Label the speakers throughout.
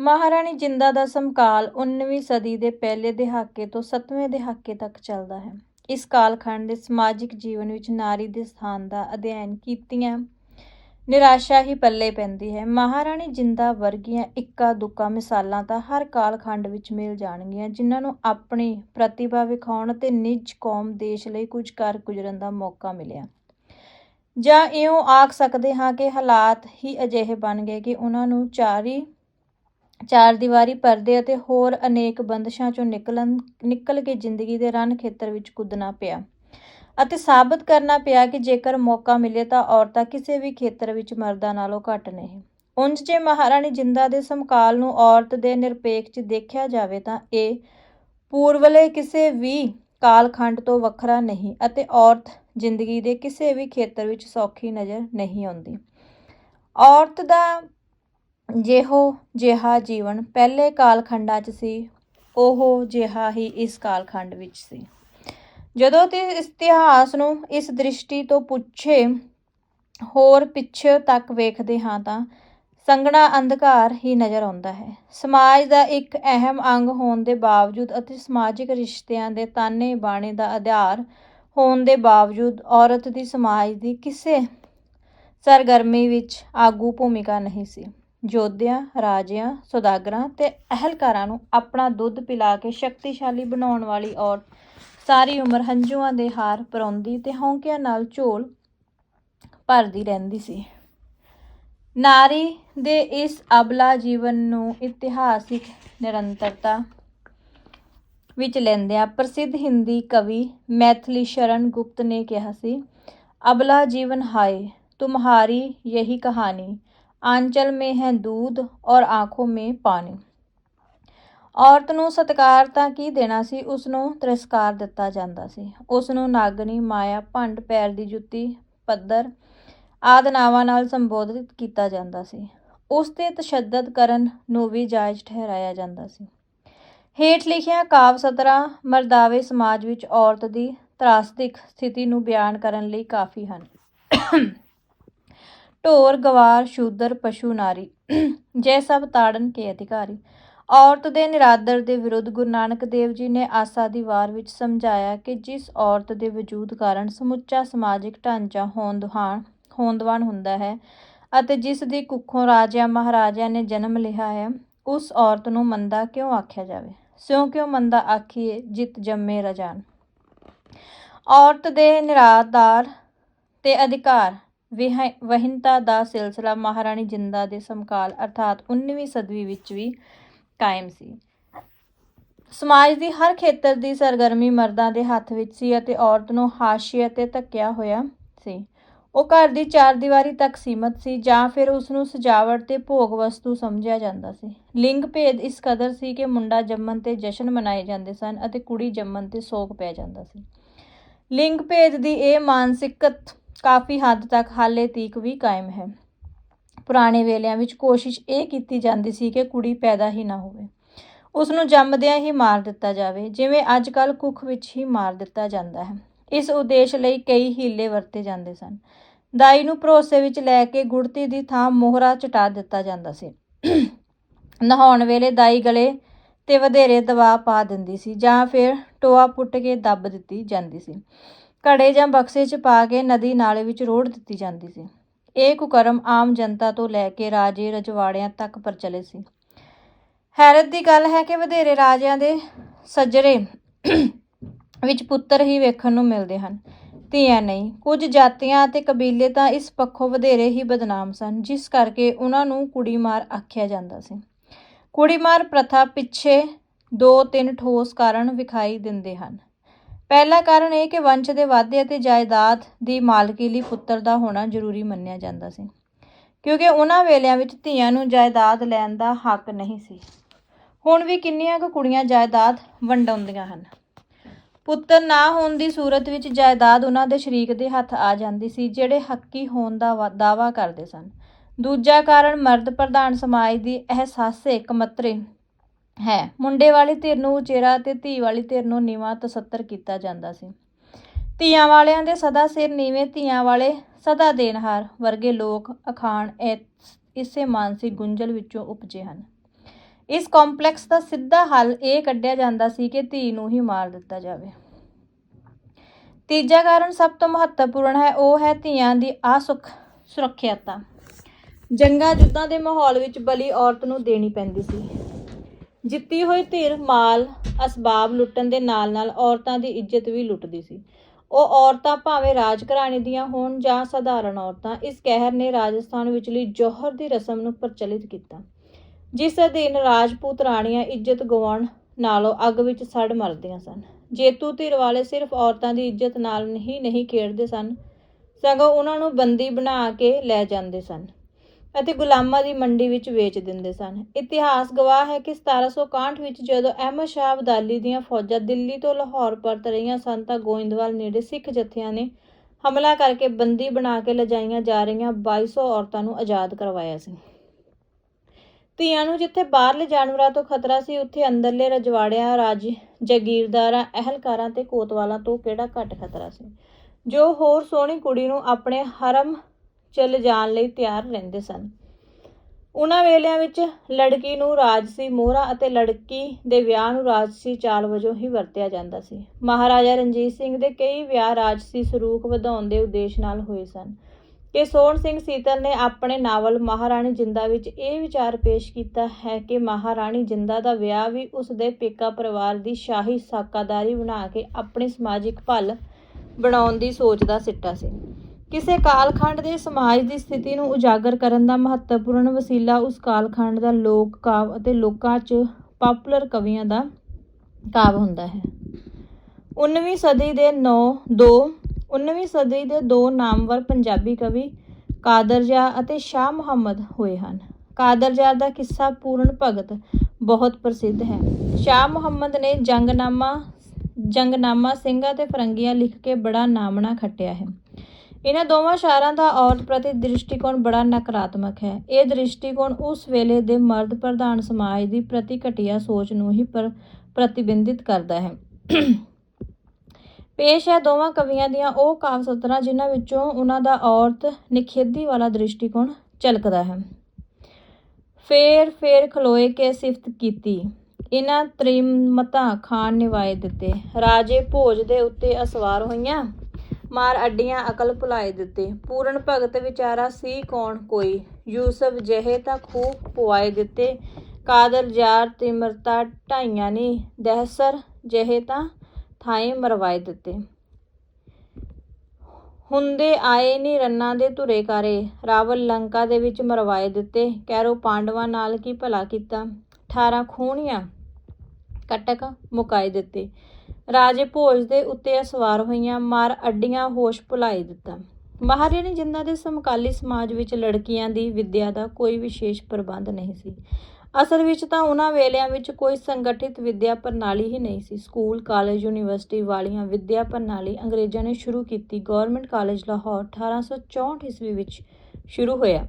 Speaker 1: ਮਹਾਰਾਣੀ ਜਿੰਦਾ ਦਾ ਸਮਕਾਲ 19ਵੀਂ ਸਦੀ ਦੇ ਪਹਿਲੇ ਦਹਾਕੇ ਤੋਂ 7ਵੇਂ ਦਹਾਕੇ ਤੱਕ ਚੱਲਦਾ ਹੈ। ਇਸ ਕਾਲਖੰਡ ਦੇ ਸਮਾਜਿਕ ਜੀਵਨ ਵਿੱਚ ਨਾਰੀ ਦੇ ਸਥਾਨ ਦਾ ਅਧਿਐਨ ਕੀਤੀਆਂ ਨਿਰਾਸ਼ਾ ਹੀ ਪੱਲੇ ਪੈਂਦੀ ਹੈ। ਮਹਾਰਾਣੀ ਜਿੰਦਾ ਵਰਗੀਆਂ ਇੱਕਾ ਦੁੱਕਾ ਮਿਸਾਲਾਂ ਤਾਂ ਹਰ ਕਾਲਖੰਡ ਵਿੱਚ ਮਿਲ ਜਾਣਗੀਆਂ, ਜਿਨ੍ਹਾਂ ਨੂੰ ਆਪਣੀ ਪ੍ਰਤਿਭਾ ਵਿਖਾਉਣ ਅਤੇ ਨਿੱਜ ਕੌਮ ਦੇਸ਼ ਲਈ ਕੁਝ ਕਰ ਗੁਜ਼ਰਨ ਦਾ ਮੌਕਾ ਮਿਲਿਆ। ਜਾਂ ਇਉਂ ਆਖ ਸਕਦੇ ਹਾਂ ਕਿ ਹਾਲਾਤ ਹੀ ਅਜਿਹੇ ਬਣ ਗਏ ਕਿ ਉਹਨਾਂ ਨੂੰ ਚਾਰੀ ਚਾਰ ਦੀਵਾਰੀ ਪਰਦੇ ਅਤੇ ਹੋਰ ਅਨੇਕ ਬੰਦਸ਼ਾਂ ਚੋਂ ਨਿਕਲਣ ਨਿਕਲ ਕੇ ਜ਼ਿੰਦਗੀ ਦੇ ਰਨ ਖੇਤਰ ਵਿੱਚ ਕੁੱਦਣਾ ਪਿਆ। ਅਤੇ ਸਾਬਤ ਕਰਨਾ ਪਿਆ ਕਿ ਜੇਕਰ ਮੌਕਾ ਮਿਲੇ ਤਾਂ ਔਰਤਾਂ ਕਿਸੇ ਵੀ ਖੇਤਰ ਵਿੱਚ ਮਰਦਾਂ ਨਾਲੋਂ ਘੱਟ ਨਹੀਂ ਉਂਝ ਜੇ ਮਹਾਰਾਣੀ ਜਿੰਦਾ ਦੇ ਸਮਕਾਲ ਨੂੰ ਔਰਤ ਦੇ ਨਿਰਪੇਖ 'ਚ ਦੇਖਿਆ ਜਾਵੇ ਤਾਂ ਇਹ ਪੂਰਵਲੇ ਕਿਸੇ ਵੀ ਕਾਲਖੰਡ ਤੋਂ ਵੱਖਰਾ ਨਹੀਂ ਅਤੇ ਔਰਤ ਜ਼ਿੰਦਗੀ ਦੇ ਕਿਸੇ ਵੀ ਖੇਤਰ ਵਿੱਚ ਸੌਖੀ ਨਜ਼ਰ ਨਹੀਂ ਆਉਂਦੀ। ਔਰਤ ਦਾ ਜਿਹੋ ਜਿਹਾ ਜੀਵਨ ਪਹਿਲੇ ਕਾਲਖੰਡਾਂ 'ਚ ਸੀ, ਉਹੋ ਜਿਹਾ ਹੀ ਇਸ ਕਾਲਖੰਡ ਵਿੱਚ ਸੀ। ਜਦੋਂ ਤੇ ਇਤਿਹਾਸ ਨੂੰ ਇਸ ਦ੍ਰਿਸ਼ਟੀ ਤੋਂ ਪੁੱਛੇ ਹੋਰ ਪਿੱਛੇ ਤੱਕ ਵੇਖਦੇ ਹਾਂ ਤਾਂ ਸੰਗਣਾ ਅੰਧਕਾਰ ਹੀ ਨਜ਼ਰ ਆਉਂਦਾ ਹੈ। ਸਮਾਜ ਦਾ ਇੱਕ ਅਹਿਮ ਅੰਗ ਹੋਣ ਦੇ ਬਾਵਜੂਦ ਅਤੇ ਸਮਾਜਿਕ ਰਿਸ਼ਤਿਆਂ ਦੇ ਤਾਨੇ ਬਾਣੇ ਦਾ ਆਧਾਰ ਹੋਣ ਦੇ ਬਾਵਜੂਦ ਔਰਤ ਦੀ ਸਮਾਜ ਦੀ ਕਿਸੇ ਸਰਗਰਮੀ ਵਿੱਚ ਆਗੂ ਭੂਮਿਕਾ ਨਹੀਂ ਸੀ। ਯੋਧਿਆਂ, ਰਾਜਿਆਂ, ਸੌਦਾਗਰਾਂ ਤੇ ਅਹਿਲਕਾਰਾਂ ਨੂੰ ਆਪਣਾ ਦੁੱਧ ਪਿਲਾ ਕੇ ਸ਼ਕਤੀਸ਼ਾਲੀ ਬਣਾਉਣ ਵਾਲੀ ਔਰਤ ਸਾਰੀ ਉਮਰ ਹੰਝੂਆਂ ਦੇ ਹਾਰ ਪਰੌਂਦੀ ਤੇ ਹੌਂਕਿਆਂ ਨਾਲ ਝੋਲ ਭਰਦੀ ਰਹਿੰਦੀ ਸੀ। ਨਾਰੀ ਦੇ ਇਸ ਅਬਲਾ ਜੀਵਨ ਨੂੰ ਇਤਿਹਾਸਿਕ ਨਿਰੰਤਰਤਾ ਵਿੱਚ ਲੈਂਦਿਆਂ ਪ੍ਰਸਿੱਧ ਹਿੰਦੀ ਕਵੀ ਮੈਥਲੀ ਸ਼ਰਨ ਗੁਪਤ ਨੇ ਕਿਹਾ ਸੀ, ਅਬਲਾ ਜੀਵਨ ਹਾਏ, ਤੁਮਹਾਰੀ ਇਹੀ ਕਹਾਣੀ आंचल में है दूध और आंखों में पानी ਔਰਤ ਨੂੰ ਸਤਿਕਾਰ ਤਾਂ ਕੀ ਦੇਣਾ ਸੀ ਉਸ ਨੂੰ ਤਿਰਸਕਾਰ ਦਿੱਤਾ ਜਾਂਦਾ ਸੀ ਉਸ ਨੂੰ ਨਾਗਣੀ ਮਾਇਆ ਭੰਡ ਪੈਰ ਦੀ ਜੁੱਤੀ ਪੱਧਰ ਆਦਿ ਨਾਵਾਂ ਨਾਲ ਸੰਬੋਧਿਤ ਕੀਤਾ ਜਾਂਦਾ ਸੀ ਉਸ ਤੇ ਤਸ਼ੱਦਦ ਕਰਨ ਨੂੰ ਵੀ ਜਾਇਜ਼ ਠਹਿਰਾਇਆ ਜਾਂਦਾ ਸੀ ਹੇਠ ਲਿਖੀਆਂ ਕਾਵ ਸਤਰਾਂ ਮਰਦਾਵੇ ਸਮਾਜ ਵਿੱਚ ਔਰਤ ਦੀ ਤਰਾਸਦਿਕ ਸਥਿਤੀ ਨੂੰ ਬਿਆਨ ਕਰਨ ਲਈ ਕਾਫੀ ਹਨ ਢੋਰ, ਗਵਾਰ, ਸ਼ੂਦਰ, ਪਸ਼ੂ, ਨਾਰੀ। ਜੈ ਸਭ ਤਾੜਨ ਕੇ ਅਧਿਕਾਰੀ। ਔਰਤ ਦੇ ਨਿਰਾਦਰ ਦੇ ਵਿਰੁੱਧ ਗੁਰੂ ਨਾਨਕ ਦੇਵ ਜੀ ਨੇ ਆਸਾ ਦੀ ਵਾਰ ਵਿੱਚ ਸਮਝਾਇਆ ਕਿ ਜਿਸ ਔਰਤ ਦੇ ਵਜੂਦ ਕਾਰਨ ਸਮੁੱਚਾ ਸਮਾਜਿਕ ਢਾਂਚਾ ਹੋਂਦਹਾਨ ਹੋਂਦਵਾਨ ਹੁੰਦਾ ਹੈ ਅਤੇ ਜਿਸ ਦੀ ਕੁੱਖੋਂ ਰਾਜਿਆਂ ਮਹਾਰਾਜਿਆਂ ਨੇ ਜਨਮ ਲਿਆ ਹੈ, ਉਸ ਔਰਤ ਨੂੰ ਮੰਦਾ ਕਿਉਂ ਆਖਿਆ ਜਾਵੇ? ਸਿਉਂ ਕਿਉਂ ਮੰਦਾ ਆਖੀਏ, ਜਿਤ ਜੰਮੇ ਰਜਾਨ? ਔਰਤ ਦੇ ਨਿਰਾਦਾਰ ਤੇ ਅਧਿਕਾਰ ਵਹਿਨਤਾ ਦਾ ਸਿਲਸਿਲਾ ਮਹਾਰਾਣੀ ਜਿੰਦਾ ਦੇ ਸਮਕਾਲ ਅਰਥਾਤ 19ਵੀਂ ਸਦੀ ਵਿੱਚ ਵੀ ਕਾਇਮ ਸੀ। ਸਮਾਜ ਦੀ ਹਰ ਖੇਤਰ ਦੀ ਸਰਗਰਮੀ ਮਰਦਾਂ ਦੇ ਹੱਥ ਵਿੱਚ ਸੀ ਅਤੇ ਔਰਤ ਨੂੰ ਹਾਸ਼ੀਏ ਤੇ ਧੱਕਿਆ ਹੋਇਆ ਸੀ। ਉਹ ਘਰ ਦੀ ਚਾਰ ਦੀਵਾਰੀ ਤੱਕ ਸੀਮਤ ਸੀ ਜਾਂ ਫਿਰ ਉਸ ਨੂੰ ਸਜਾਵਟ ਤੇ ਭੋਗ ਵਸਤੂ ਸਮਝਿਆ ਜਾਂਦਾ ਸੀ। ਲਿੰਗ ਭੇਦ ਇਸ ਕਦਰ ਸੀ ਕਿ ਮੁੰਡਾ ਜੰਮਣ ਤੇ ਜਸ਼ਨ ਮਨਾਏ ਜਾਂਦੇ ਸਨ ਅਤੇ ਕੁੜੀ ਜੰਮਣ ਤੇ ਸੋਗ ਪੈ ਜਾਂਦਾ ਸੀ। ਲਿੰਗ ਭੇਦ ਦੀ ਇਹ ਮਾਨਸਿਕਤ ਕਾਫੀ ਹੱਦ ਤੱਕ ਹਾਲੇ ਤੀਕ ਵੀ ਕਾਇਮ ਹੈ। ਪੁਰਾਣੇ ਵੇਲਿਆਂ ਵਿੱਚ ਕੋਸ਼ਿਸ਼ ਇਹ ਕੀਤੀ ਜਾਂਦੀ ਸੀ ਕਿ ਕੁੜੀ ਪੈਦਾ ਹੀ ਨਾ ਹੋਵੇ। ਉਸ ਨੂੰ ਜੰਮਦਿਆਂ ਹੀ ਮਾਰ ਦਿੱਤਾ ਜਾਵੇ, ਜਿਵੇਂ ਅੱਜ ਕੱਲ ਕੁੱਖ ਵਿੱਚ ਹੀ ਮਾਰ ਦਿੱਤਾ ਜਾਂਦਾ ਹੈ। ਇਸ ਉਦੇਸ਼ ਲਈ ਕਈ ਹੀਲੇ ਵਰਤੇ ਜਾਂਦੇ ਸਨ। ਦਾਈ ਨੂੰ ਭਰੋਸੇ ਵਿੱਚ ਲੈ ਕੇ ਗੁੜਤੀ ਦੀ ਥਾਂ ਮੋਹਰਾ ਚਟਾ ਦਿੱਤਾ ਜਾਂਦਾ ਸੀ। ਨਹਾਉਣ ਵੇਲੇ ਦਾਈ ਗਲੇ ਤੇ ਵਧੇਰੇ ਦਬਾਅ ਪਾ ਦਿੰਦੀ ਸੀ ਜਾਂ ਫਿਰ ਟੋਆ ਪੁੱਟ ਕੇ ਦੱਬ ਦਿੱਤੀ ਜਾਂਦੀ ਸੀ। ਘੜੇ ਜਾਂ ਬਕਸੇ 'ਚ ਪਾ ਕੇ ਨਦੀ ਨਾਲੇ ਵਿੱਚ ਰੋੜ ਦਿੱਤੀ ਜਾਂਦੀ ਸੀ। ਇਹ ਕੁਕਰਮ ਆਮ ਜਨਤਾ ਤੋਂ ਲੈ ਕੇ ਰਾਜੇ ਰਜਵਾੜਿਆਂ ਤੱਕ ਪ੍ਰਚਲਿਤ ਸੀ। ਹੈਰਤ ਦੀ ਗੱਲ ਹੈ ਕਿ ਵਧੇਰੇ ਰਾਜਿਆਂ ਦੇ ਸੱਜਰੇ ਵਿੱਚ ਪੁੱਤਰ ਹੀ ਵੇਖਣ ਨੂੰ ਮਿਲਦੇ ਹਨ। ਧੀਆਂ ਨਹੀਂ, ਕੁਝ ਜਾਤੀਆਂ ਅਤੇ ਕਬੀਲੇ ਤਾਂ ਇਸ ਪੱਖੋਂ ਵਧੇਰੇ ਹੀ ਬਦਨਾਮ ਸਨ, ਜਿਸ ਕਰਕੇ ਉਹਨਾਂ ਨੂੰ ਕੁੜੀਮਾਰ ਆਖਿਆ ਜਾਂਦਾ ਸੀ। ਕੁੜੀਮਾਰ ਪ੍ਰਥਾ ਪਿੱਛੇ ਦੋ ਤਿੰਨ ਠੋਸ ਕਾਰਨ ਵਿਖਾਈ ਦਿੰਦੇ ਹਨ। ਪਹਿਲਾ ਕਾਰਨ ਇਹ ਕਿ ਵੰਸ਼ ਦੇ ਵਾਧੇ ਅਤੇ ਜਾਇਦਾਦ ਦੀ ਮਾਲਕੀ ਲਈ ਪੁੱਤਰ ਦਾ ਹੋਣਾ ਜ਼ਰੂਰੀ ਮੰਨਿਆ ਜਾਂਦਾ ਸੀ, ਕਿਉਂਕਿ ਉਹਨਾਂ ਵੇਲਿਆਂ ਵਿੱਚ ਧੀਆਂ ਨੂੰ ਜਾਇਦਾਦ ਲੈਣ ਦਾ ਹੱਕ ਨਹੀਂ ਸੀ। ਹੁਣ ਵੀ ਕਿੰਨੀਆਂ ਕੁ ਕੁੜੀਆਂ ਜਾਇਦਾਦ ਵੰਡਾਉਂਦੀਆਂ ਹਨ। ਪੁੱਤਰ ਨਾ ਹੋਣ ਦੀ ਸੂਰਤ ਵਿੱਚ ਜਾਇਦਾਦ ਉਹਨਾਂ ਦੇ ਸ਼ਰੀਕ ਦੇ ਹੱਥ ਆ ਜਾਂਦੀ ਸੀ, ਜਿਹੜੇ ਹੱਕੀ ਹੋਣ ਦਾ ਵਾ- ਦਾਅਵਾ ਕਰਦੇ ਸਨ। ਦੂਜਾ ਕਾਰਨ ਮਰਦ ਪ੍ਰਧਾਨ ਸਮਾਜ ਦੀ ਅਹਿਸਾਸੇ ਕਮਤਰੇ ਹੈ। ਮੁੰਡੇ ਵਾਲੀ ਧਿਰ ਨੂੰ ਉਚੇਰਾ ਤੇ ਧੀ ਵਾਲੀ ਧਿਰ ਨੂੰ ਨੀਵਾਂ ਤਸੱਤਰ ਕੀਤਾ ਜਾਂਦਾ ਸੀ। ਧੀਆਂ ਵਾਲਿਆਂ ਦੇ ਸਦਾ ਸਿਰ ਨੀਵੇਂ ਧੀਆਂ ਵਾਲੇ ਸਦਾ ਦੇਨਹਾਰ ਵਰਗੇ ਲੋਕ ਅਖਾਣ ਇਸ- ਇਸੇ ਮਾਨਸਿਕ ਗੁੰਝਲ ਵਿੱਚੋਂ ਉਪਜੇ ਹਨ। ਇਸ ਕੰਪਲੈਕਸ ਦਾ ਸਿੱਧਾ ਹੱਲ ਇਹ ਕੱਢਿਆ ਜਾਂਦਾ ਸੀ ਕਿ ਧੀ ਨੂੰ ਹੀ ਮਾਰ ਦਿੱਤਾ ਜਾਵੇ। ਤੀਜਾ ਕਾਰਨ ਸਭ ਤੋਂ ਮਹੱਤਵਪੂਰਨ ਹੈ, ਉਹ ਹੈ ਧੀਆਂ ਦੀ ਅਸੁਖ ਸੁਰੱਖਿਅਤਾ। ਜੰਗਾਂ ਯੁੱਧਾਂ ਦੇ ਮਾਹੌਲ ਵਿੱਚ ਬਲੀ ਔਰਤ ਨੂੰ ਦੇਣੀ ਪੈਂਦੀ ਸੀ। ਜਿੱਤੀ ਹੋਈ ਧਿਰ ਮਾਲ ਅਸਬਾਬ ਲੁੱਟਣ ਦੇ ਨਾਲ-ਨਾਲ ਔਰਤਾਂ ਦੀ ਇੱਜ਼ਤ ਵੀ ਲੁੱਟਦੀ ਸੀ। ਉਹ ਔਰਤਾਂ ਭਾਵੇਂ ਰਾਜ ਘਰਾਣੇ ਦੀਆਂ ਹੋਣ ਜਾਂ ਸਧਾਰਨ ਔਰਤਾਂ, ਇਸ ਕਹਿਰ ਨੇ ਰਾਜਸਥਾਨ ਵਿਚਲੀ ਜੋਹਰ ਦੀ ਰਸਮ ਨੂੰ ਪ੍ਰਚਲਿਤ ਕੀਤਾ, ਜਿਸ ਅਧੀਨ ਰਾਜਪੂਤ ਰਾਣੀਆਂ ਇੱਜ਼ਤ ਗਵਾਉਣ ਨਾਲੋਂ ਅੱਗ ਵਿੱਚ ਸੜ ਮਰਦੀਆਂ ਸਨ। ਜੇਤੂ ਧਿਰ ਵਾਲੇ ਸਿਰਫ ਔਰਤਾਂ ਦੀ ਇੱਜ਼ਤ ਨਾਲ ਹੀ ਨਹੀਂ ਖੇਡਦੇ ਸਨ, ਸਗੋਂ ਉਹਨਾਂ ਨੂੰ ਬੰਦੀ ਬਣਾ ਕੇ ਲੈ ਜਾਂਦੇ ਸਨ। ਅਤੇ ਗੁਲਾਮਾਂ ਦੀ ਮੰਡੀ ਵਿੱਚ ਵੇਚ ਦਿੰਦੇ ਸਨ। ਇਤਿਹਾਸ ਗਵਾਹ ਹੈ ਕਿ 1761 ਵਿੱਚ ਜਦੋਂ ਅਹਿਮਦ ਸ਼ਾਹ ਅਬਦਾਲੀ ਦੀਆਂ ਫੌਜਾਂ ਦਿੱਲੀ ਤੋਂ ਲਾਹੌਰ ਪਰਤ ਰਹੀਆਂ ਸਨ ਤਾਂ ਗੋਇੰਦਵਾਲ ਨੇੜੇ ਸਿੱਖ ਜਥਿਆਂ ਨੇ ਹਮਲਾ ਕਰਕੇ ਬੰਦੀ ਬਣਾ ਕੇ ਲਿਜਾਈਆਂ ਜਾ ਰਹੀਆਂ 2200 ਔਰਤਾਂ ਨੂੰ ਆਜ਼ਾਦ ਕਰਵਾਇਆ ਸੀ। ਧੀਆਂ ਨੂੰ ਜਿੱਥੇ ਬਾਹਰਲੇ ਜਾਨਵਰਾਂ ਤੋਂ ਖਤਰਾ ਸੀ, ਉੱਥੇ ਅੰਦਰਲੇ ਰਜਵਾੜਿਆਂ, ਰਾਜ ਜਾਗੀਰਦਾਰਾਂ, ਅਹਿਲਕਾਰਾਂ ਤੇ ਕੋਤਵਾਲਾਂ ਤੋਂ ਕਿਹੜਾ ਘੱਟ ਖਤਰਾ ਸੀ? ਜੋ ਹੋਰ ਸੋਹਣੀ ਕੁੜੀ ਨੂੰ ਆਪਣੇ ਹਰਮ ਚਲ ਜਾਣ ਲਈ ਤਿਆਰ ਰਹਿੰਦੇ ਸਨ। ਉਹਨਾਂ ਵੇਲਿਆਂ ਵਿੱਚ ਲੜਕੀ ਨੂੰ ਰਾਜਸੀ ਮੋਹਰਾ ਅਤੇ ਲੜਕੀ ਦੇ ਵਿਆਹ ਨੂੰ ਰਾਜਸੀ ਚਾਲ ਵਜੋਂ ਹੀ ਵਰਤਿਆ ਜਾਂਦਾ ਸੀ। ਮਹਾਰਾਜਾ ਰਣਜੀਤ ਸਿੰਘ ਦੇ ਕਈ ਵਿਆਹ ਰਾਜਸੀ ਸਰੂਖ ਵਧਾਉਣ ਦੇ ਉਦੇਸ਼ ਨਾਲ ਹੋਏ ਸਨ ਕਿ ਸੋਹਣ ਸਿੰਘ ਸੀਤਲ ਨੇ ਆਪਣੇ ਨਾਵਲ ਮਹਾਰਾਣੀ ਜਿੰਦਾ ਵਿੱਚ ਇਹ ਵਿਚਾਰ ਪੇਸ਼ ਕੀਤਾ ਹੈ ਕਿ ਮਹਾਰਾਣੀ ਜਿੰਦਾ ਦਾ ਵਿਆਹ ਵੀ ਉਸ ਦੇ ਪੇਕਾ ਪਰਿਵਾਰ ਦੀ ਸ਼ਾਹੀ ਸਾਕਾਦਾਰੀ ਬਣਾ ਕੇ ਆਪਣੇ ਸਮਾਜਿਕ ਭਲ ਬਣਾਉਣ ਦੀ ਸੋਚ ਦਾ ਸਿੱਟਾ ਸੀ। ਕਿਸੇ ਕਾਲਖੰਡ ਦੇ ਸਮਾਜ ਦੀ ਸਥਿਤੀ ਨੂੰ ਉਜਾਗਰ ਕਰਨ ਦਾ ਮਹੱਤਵਪੂਰਨ ਵਸੀਲਾ ਉਸ ਕਾਲਖੰਡ ਦਾ ਲੋਕ ਕਾਵ ਅਤੇ ਲੋਕਾਂ 'ਚ ਪਪੂਲਰ ਕਵੀਆਂ ਦਾ ਕਾਵ ਹੁੰਦਾ ਹੈ। 19ਵੀਂ ਸਦੀ ਦੇ 9 ਦੋ 19ਵੀਂ ਸਦੀ ਦੇ ਦੋ ਨਾਮਵਰ ਪੰਜਾਬੀ ਕਵੀ ਕਾਦਰਜਾ ਅਤੇ ਸ਼ਾਹ ਮੁਹੰਮਦ ਹੋਏ ਹਨ। ਕਾਦਰਜਾ ਦਾ ਕਿੱਸਾ ਪੂਰਨ ਭਗਤ ਬਹੁਤ ਪ੍ਰਸਿੱਧ ਹੈ। ਸ਼ਾਹ ਮੁਹੰਮਦ ਨੇ ਜੰਗਨਾਮਾ ਜੰਗਨਾਮਾ ਸਿੰਘਾਂ ਅਤੇ ਫਰੰਗੀਆਂ ਲਿਖ ਕੇ ਬੜਾ ਨਾਮਣਾ ਖੱਟਿਆ ਹੈ। ਇਹਨਾਂ ਦੋਵਾਂ ਸ਼ਾਇਰਾਂ ਦਾ ਔਰਤ ਪ੍ਰਤੀ ਦ੍ਰਿਸ਼ਟੀਕੋਣ ਬੜਾ ਨਕਾਰਾਤਮਕ ਹੈ। ਇਹ ਦ੍ਰਿਸ਼ਟੀਕੋਣ ਉਸ ਵੇਲੇ ਦੇ ਮਰਦ ਪ੍ਰਧਾਨ ਸਮਾਜ ਦੀ ਪ੍ਰਤੀ ਘਟੀਆ ਸੋਚ ਨੂੰ ਹੀ ਪਰ ਪ੍ਰਤੀਬਿੰਬਿਤ ਕਰਦਾ ਹੈ। ਪੇਸ਼ ਹੈ ਦੋਵਾਂ ਕਵੀਆਂ ਦੀਆਂ ਉਹ ਕਾਵ ਸਤਰਾਂ ਜਿਨ੍ਹਾਂ ਵਿੱਚੋਂ ਉਹਨਾਂ ਦਾ ਔਰਤ ਨਿਖੇਧੀ ਵਾਲਾ ਦ੍ਰਿਸ਼ਟੀਕੋਣ ਝਲਕਦਾ ਹੈ। ਫੇਰ ਫੇਰ ਖਲੋਏ ਕੇ ਸਿਫਤ ਕੀਤੀ। ਇਹਨਾਂ ਤ੍ਰਿਮਤਾ ਖਾਨ ਨਿਵਾਏ ਦਿੱਤੇ। ਰਾਜੇ ਭੋਜ ਦੇ ਉੱਤੇ ਅਸਵਾਰ ਹੋਈਆਂ। ਮਾਰ ਅੱਡੀਆਂ ਅਕਲ ਭੁਲਾਏ ਦਿੱਤੇ। ਪੂਰਨ ਭਗਤ ਵਿਚਾਰਾ ਸੀ ਕੌਣ? ਕੋਈ। ਯੂਸਫ ਜਹੇ ਤਾਂ ਖੂਬ ਪੁਆਏ ਦਿੱਤੇ। ਕਾਦਰ ਯਾਰ ਤਿਮਰਤਾ ਢਾਈਆਂ ਨੀ। ਦਹਿਸਰ ਜਹੇ ਤਾਂ ਥਾਏ ਮਰਵਾਏ ਦਿੱਤੇ। ਹੁੰਦੇ ਆਏ ਨੀ ਰੰਨਾਂ ਦੇ ਧੁਰੇ ਕਾਰੇ। ਰਾਵਲ ਲੰਕਾ ਦੇ ਵਿੱਚ ਮਰਵਾਏ ਦਿੱਤੇ। ਕੈਰੋ ਪਾਂਡਵਾਂ ਨਾਲ ਕੀ ਭਲਾ ਕੀਤਾ? 18 ਖੂਣੀਆਂ ਕਟਕ ਮੁਕਾਏ ਦਿੱਤੇ। ਰਾਜੇ ਭੋਜ ਦੇ ਉੱਤੇ ਸਵਾਰ ਹੋਈਆਂ ਮਾਰ ਅੱਡੀਆਂ ਹੋਸ਼ ਭੁਲਾਈ ਦਿੱਤਾ। ਮਹਾਰਾਣੀ ਜਿੰਦਾਂ ਦੇ ਸਮਕਾਲੀ ਸਮਾਜ ਵਿੱਚ ਲੜਕੀਆਂ ਦੀ ਵਿੱਦਿਆ ਦਾ ਕੋਈ ਵਿਸ਼ੇਸ਼ ਪ੍ਰਬੰਧ ਨਹੀਂ ਸੀ। ਅਸਲ ਵਿੱਚ ਤਾਂ ਉਹਨਾਂ ਵੇਲਿਆਂ ਵਿੱਚ ਕੋਈ ਸੰਗਠਿਤ ਵਿੱਦਿਆ ਪ੍ਰਣਾਲੀ ਹੀ ਨਹੀਂ ਸੀ। ਸਕੂਲ, ਕਾਲਜ, ਯੂਨੀਵਰਸਿਟੀ ਵਾਲੀਆਂ ਵਿੱਦਿਆ ਪ੍ਰਣਾਲੀ ਅੰਗਰੇਜ਼ਾਂ ਨੇ ਸ਼ੁਰੂ ਕੀਤੀ। ਗਵਰਨਮੈਂਟ ਕਾਲਜ ਲਾਹੌਰ 1864 ਈਸਵੀ ਵਿੱਚ ਸ਼ੁਰੂ ਹੋਇਆ।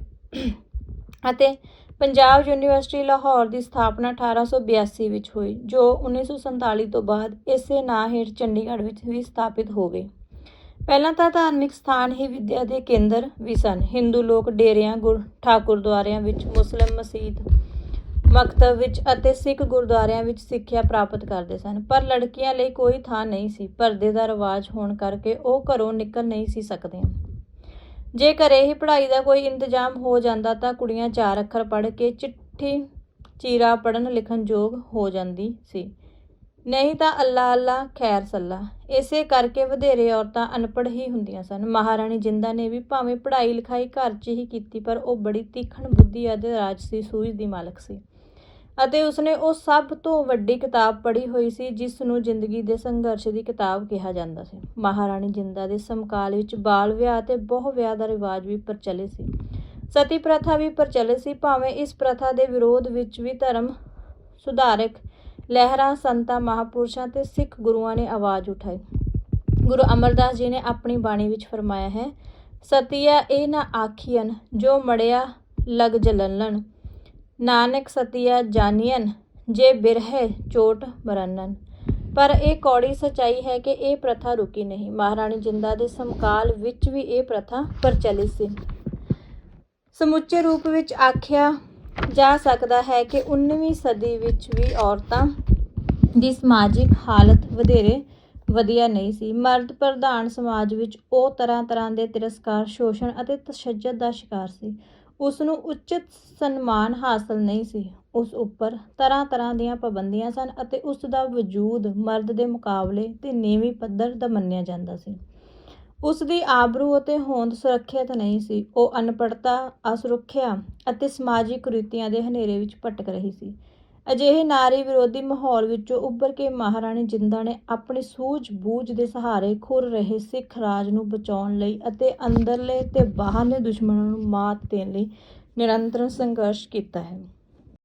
Speaker 1: ਅਤੇ ਪੰਜਾਬ ਯੂਨੀਵਰਸਿਟੀ ਲਾਹੌਰ ਦੀ ਸਥਾਪਨਾ 1882 ਵਿੱਚ ਹੋਈ, ਜੋ 1947 ਤੋਂ ਬਾਅਦ ਇਸੇ ਨਾਂ ਹੇਠ ਚੰਡੀਗੜ੍ਹ ਵਿੱਚ ਵੀ ਸਥਾਪਿਤ ਹੋ ਗਈ। ਪਹਿਲਾਂ ਤਾਂ ਧਾਰਮਿਕ ਸਥਾਨ ਹੀ ਵਿਦਿਆ ਦੇ ਕੇਂਦਰ ਵੀ ਸਨ। ਹਿੰਦੂ ਲੋਕ ਡੇਰਿਆਂ, ਗੁਰ ਠਾਕੁਰਦੁਆਰਿਆਂ ਵਿੱਚ ਮੁਸਲਿਮ ਮਸਜਿਦ, ਮਕਤਬ ਵਿੱਚ ਅਤੇ ਸਿੱਖ ਗੁਰਦੁਆਰਿਆਂ ਵਿੱਚ ਸਿੱਖਿਆ ਪ੍ਰਾਪਤ ਕਰਦੇ ਸਨ। ਪਰ ਲੜਕੀਆਂ ਲਈ ਕੋਈ ਥਾਂ ਨਹੀਂ ਸੀ। ਪਰਦੇ ਦਾ ਰਿਵਾਜ ਹੋਣ ਕਰਕੇ ਉਹ ਘਰੋਂ ਨਿਕਲ ਨਹੀਂ ਸੀ ਸਕਦੀਆਂ। ਜੇ ਘਰੇ ਹੀ ਪੜ੍ਹਾਈ ਦਾ ਕੋਈ ਇੰਤਜ਼ਾਮ ਹੋ ਜਾਂਦਾ ਤਾਂ ਕੁੜੀਆਂ ਚਾਰ ਅੱਖਰ ਪੜ੍ਹ ਕੇ ਚਿੱਠੀ, ਚੀਰਾ ਪੜਨ ਲਿਖਣ ਯੋਗ ਹੋ ਜਾਂਦੀ ਸੀ। ਨਹੀਂ ਤਾਂ ਅੱਲਾ ਅੱਲਾ, ਖੈਰ ਸੱਲਾ। ਇਸੇ ਕਰਕੇ ਵਧੇਰੇ ਔਰਤਾਂ ਅਨਪੜ੍ਹ ਹੀ ਹੁੰਦੀਆਂ ਸਨ। ਮਹਾਰਾਣੀ ਜਿੰਦਾ ਨੇ ਵੀ ਭਾਵੇਂ ਪੜ੍ਹਾਈ ਲਿਖਾਈ ਘਰ 'ਚ ਹੀ ਕੀਤੀ, ਪਰ ਉਹ ਬੜੀ ਤੀਖਣ ਬੁੱਧੀ ਅਤੇ ਰਾਜਸੀ ਸੂਝ ਦੀ ਮਾਲਕ ਸੀ। ਅਤੇ ਉਸਨੇ ਉਹ ਸਭ ਤੋਂ ਵੱਡੀ ਕਿਤਾਬ ਪੜ੍ਹੀ ਹੋਈ ਸੀ ਜਿਸ ਨੂੰ ਜ਼ਿੰਦਗੀ ਦੇ ਸੰਘਰਸ਼ ਦੀ ਕਿਤਾਬ ਕਿਹਾ ਜਾਂਦਾ ਸੀ। ਮਹਾਰਾਣੀ ਜਿੰਦਾ ਦੇ ਸਮਕਾਲ ਵਿੱਚ ਬਾਲ ਵਿਆਹ ਤੇ ਬਹੁ ਵਿਆਹ ਦਾ ਰਿਵਾਜ ਵੀ ਪ੍ਰਚਲਿਤ ਸੀ। ਸਤੀ ਪ੍ਰਥਾ ਵੀ ਪ੍ਰਚਲਿਤ ਸੀ, ਭਾਵੇਂ ਇਸ ਪ੍ਰਥਾ ਦੇ ਵਿਰੋਧ ਵਿੱਚ ਵੀ ਧਰਮ ਸੁਧਾਰਕ ਲਹਿਰਾਂ, ਸੰਤਾਂ, ਮਹਾਪੁਰਸ਼ਾਂ ਤੇ ਸਿੱਖ ਗੁਰੂਆਂ ਨੇ ਆਵਾਜ਼ ਉਠਾਈ। ਗੁਰੂ ਅਮਰਦਾਸ ਜੀ ਨੇ ਆਪਣੀ ਬਾਣੀ ਵਿੱਚ ਫਰਮਾਇਆ ਹੈ ਸਤੀਆ ਇਹ ਨਾ ਆਖੀਨ ਜੋ ਮੜਿਆ, ਲਗ ਜਲਨਨ ਨਾਨਕ ਸਤੀਆ ਜਾਨੀਨ ਜੇ ਬਿਰਹਿ ਚੋਟ ਬਰਨਨ। ਪਰ ਇਹ ਕੌੜੀ ਸਚਾਈ ਹੈ ਕਿ ਇਹ ਪ੍ਰਥਾ ਰੁਕੀ ਨਹੀਂ। ਮਹਾਰਾਣੀ ਜਿੰਦਾ ਦੇ ਸਮਕਾਲ ਵਿੱਚ ਵੀ ਇਹ ਪ੍ਰਥਾ ਪ੍ਰਚਲਿਤ ਸੀ। ਸਮੁੱਚੇ ਰੂਪ ਵਿੱਚ ਆਖਿਆ ਜਾ ਸਕਦਾ ਹੈ ਕਿ 19ਵੀਂ ਸਦੀ ਵਿੱਚ ਵੀ ਔਰਤਾਂ ਦੀ ਸਮਾਜਿਕ ਹਾਲਤ ਵਧੇਰੇ ਵਧੀਆ ਨਹੀਂ ਸੀ। ਮਰਦ ਪ੍ਰਧਾਨ ਸਮਾਜ ਵਿੱਚ ਉਹ ਤਰ੍ਹਾਂ ਤਰ੍ਹਾਂ ਦੇ ਤਿਰਸਕਾਰ, ਸ਼ੋਸ਼ਣ ਅਤੇ ਤਸ਼ੱਦਦ ਦਾ ਸ਼ਿਕਾਰ ਸੀ। ਉਸ ਨੂੰ ਉਚਿਤ ਸਨਮਾਨ ਹਾਸਲ ਨਹੀਂ ਸੀ। ਉਸ ਉੱਪਰ ਤਰ੍ਹਾਂ ਤਰ੍ਹਾਂ ਦੀਆਂ ਪਾਬੰਦੀਆਂ ਸਨ ਅਤੇ ਉਸ ਦਾ ਵਜੂਦ ਮਰਦ ਦੇ ਮੁਕਾਬਲੇ ਤੇ ਨੀਵੀਂ ਪੱਧਰ ਦਾ ਮੰਨਿਆ ਜਾਂਦਾ ਸੀ। ਉਸ ਦੀ ਆਬਰੂ ਅਤੇ ਹੋਂਦ ਸੁਰੱਖਿਅਤ ਨਹੀਂ ਸੀ। ਉਹ ਅਨਪੜ੍ਹਤਾ, ਅਸੁਰੱਖਿਆ ਅਤੇ ਸਮਾਜਿਕ ਕੁਰੀਤੀਆਂ ਦੇ ਹਨੇਰੇ ਵਿੱਚ ਭਟਕ ਰਹੀ ਸੀ। ਅਜਿਹੇ ਨਾਰੀ ਵਿਰੋਧੀ ਮਾਹੌਲ ਵਿੱਚੋਂ ਉੱਭਰ ਕੇ ਮਹਾਰਾਣੀ ਜਿੰਦਾ ਨੇ ਆਪਣੀ ਸੂਝ-ਬੂਝ ਦੇ ਸਹਾਰੇ ਖੁਰ ਰਹੇ ਸਿੱਖ ਰਾਜ ਨੂੰ ਬਚਾਉਣ ਲਈ ਅਤੇ ਅੰਦਰਲੇ ਤੇ ਬਾਹਰਲੇ ਦੁਸ਼ਮਣਾਂ ਨੂੰ ਮਾਤ ਦੇਣ ਲਈ ਨਿਰੰਤਰ ਸੰਘਰਸ਼ ਕੀਤਾ ਹੈ।